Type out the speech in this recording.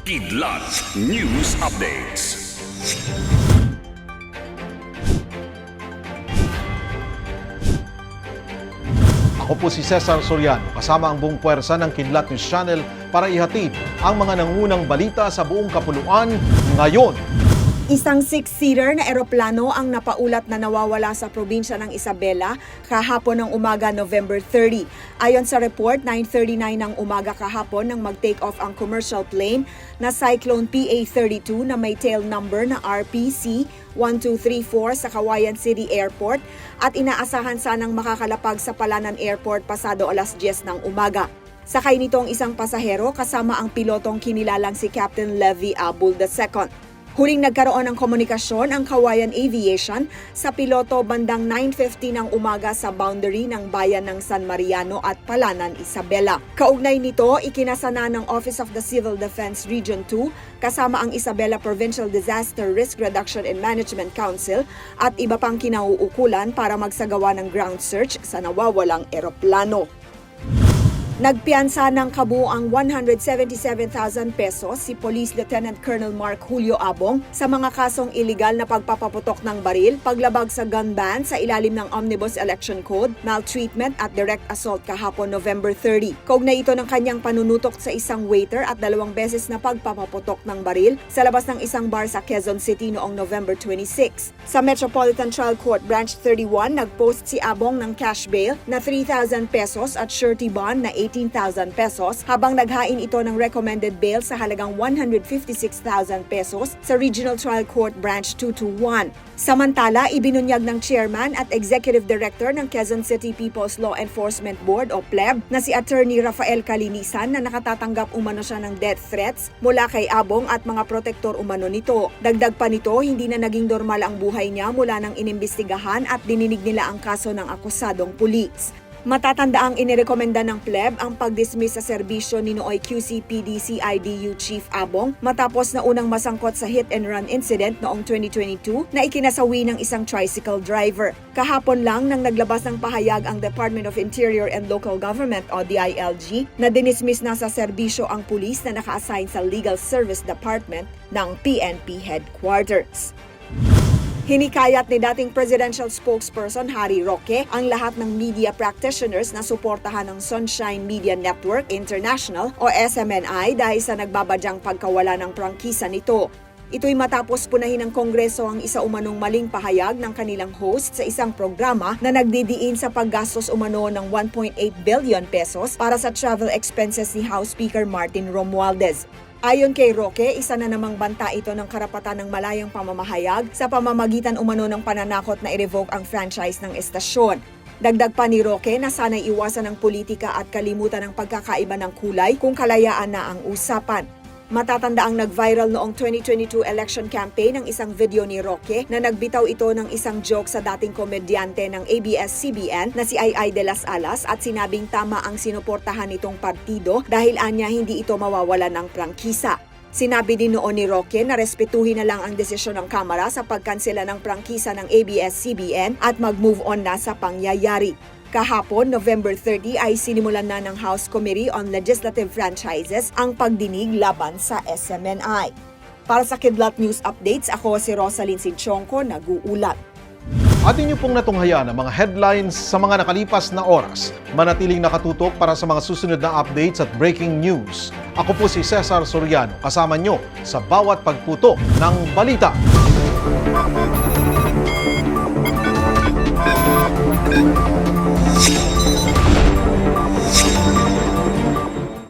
Kidlat News Updates. Ako po si Cesar Soriano, kasama ang buong puwersa ng Kidlat News Channel para ihatid ang mga nangunang balita sa buong kapuluan ngayon. Isang six-seater na eroplano ang napaulat na nawawala sa probinsya ng Isabela kahapon ng umaga November 30. Ayon sa report, 9.39 ng umaga kahapon nang mag-take off ang commercial plane na Cyclone PA-32 na may tail number na RPC 1234 sa Kawayan City Airport at inaasahan sanang makakalapag sa Palanan Airport pasado alas 10 ng umaga. Sakay nito ang isang pasahero kasama ang pilotong kinilalang si Captain Levy Abul II. Huling nagkaroon ng komunikasyon ang Kawayan Aviation sa piloto bandang 9.50 ng umaga sa boundary ng bayan ng San Mariano at Palanan, Isabela. Kaugnay nito, ikinasana ng Office of the Civil Defense Region 2 kasama ang Isabela Provincial Disaster Risk Reduction and Management Council at iba pang kinauukulan para magsagawa ng ground search sa nawawalang eroplano. Nagpiansa ng kabuang 177,000 pesos si Police Lieutenant Colonel Mark Julio Abong sa mga kasong iligal na pagpapaputok ng baril, paglabag sa gun ban sa ilalim ng Omnibus Election Code, maltreatment at direct assault kahapon November 30. Kaugnay ito ng kanyang panunutok sa isang waiter at dalawang beses na pagpapaputok ng baril sa labas ng isang bar sa Quezon City noong November 26. Sa Metropolitan Trial Court Branch 31, nagpost si Abong ng cash bail na 3,000 pesos at surety bond na 18,000 pesos habang naghain ito ng recommended bail sa halagang 156,000 pesos sa Regional Trial Court Branch 221. Samantala, ibinunyag ng chairman at executive director ng Quezon City People's Law Enforcement Board o PLEB na si Attorney Rafael Kalinisan na nakatatanggap umano siya ng death threats mula kay Abong at mga protektor umano nito. Dagdag pa nito, hindi na naging normal ang buhay niya mula nang inimbestigahan at dininig nila ang kaso ng akusadong pulis. Matatanda ang inirekomenda ng pleb ang pag-dismiss sa serbisyo ni Nooy QCPD CIDU Chief Abong matapos na unang masangkot sa hit and run incident noong 2022 na ikinasawi ng isang tricycle driver. Kahapon lang nang naglabas ng pahayag ang Department of Interior and Local Government o DILG na dinismiss na sa serbisyo ang pulis na naka-assign sa Legal Service Department ng PNP Headquarters. Hinikayat ni dating presidential spokesperson Harry Roque ang lahat ng media practitioners na suportahan ng Sunshine Media Network International o SMNI dahil sa nagbabadyang pagkawala ng prangkisa nito. Ito'y matapos punahin ng Kongreso ang isa umanong maling pahayag ng kanilang host sa isang programa na nagdidiin sa paggastos umano ng 1.8 billion pesos para sa travel expenses ni House Speaker Martin Romualdez. Ayon kay Roque, isa na namang banta ito ng karapatan ng malayang pamamahayag sa pamamagitan umano ng pananakot na i-revoke ang franchise ng estasyon. Dagdag pa ni Roque na sana'y iwasan ng politika at kalimutan ng pagkakaiba ng kulay kung kalayaan na ang usapan. Matatanda ang nag-viral noong 2022 election campaign ng isang video ni Roque na nagbitaw ito ng isang joke sa dating komedyante ng ABS-CBN na si Ay de las Alas at sinabing tama ang sinuportahan nitong partido dahil anya hindi ito mawawala ng prangkisa. Sinabi din noon ni Roque na respetuhin na lang ang desisyon ng Kamara sa pagkansela ng prangkisa ng ABS-CBN at mag-move on na sa pangyayari. Kahapon, November 30 ay sinimulan na ng House Committee on Legislative Franchises ang pagdinig laban sa SMNI. Para sa Kidlat News Updates, ako si Rosalyn Sinchonko, nag-uulat. Atin niyo pong natunghayan ang mga headlines sa mga nakalipas na oras. Manatiling nakatutok para sa mga susunod na updates at breaking news. Ako po si Cesar Soriano, kasama niyo sa bawat pagputok ng balita.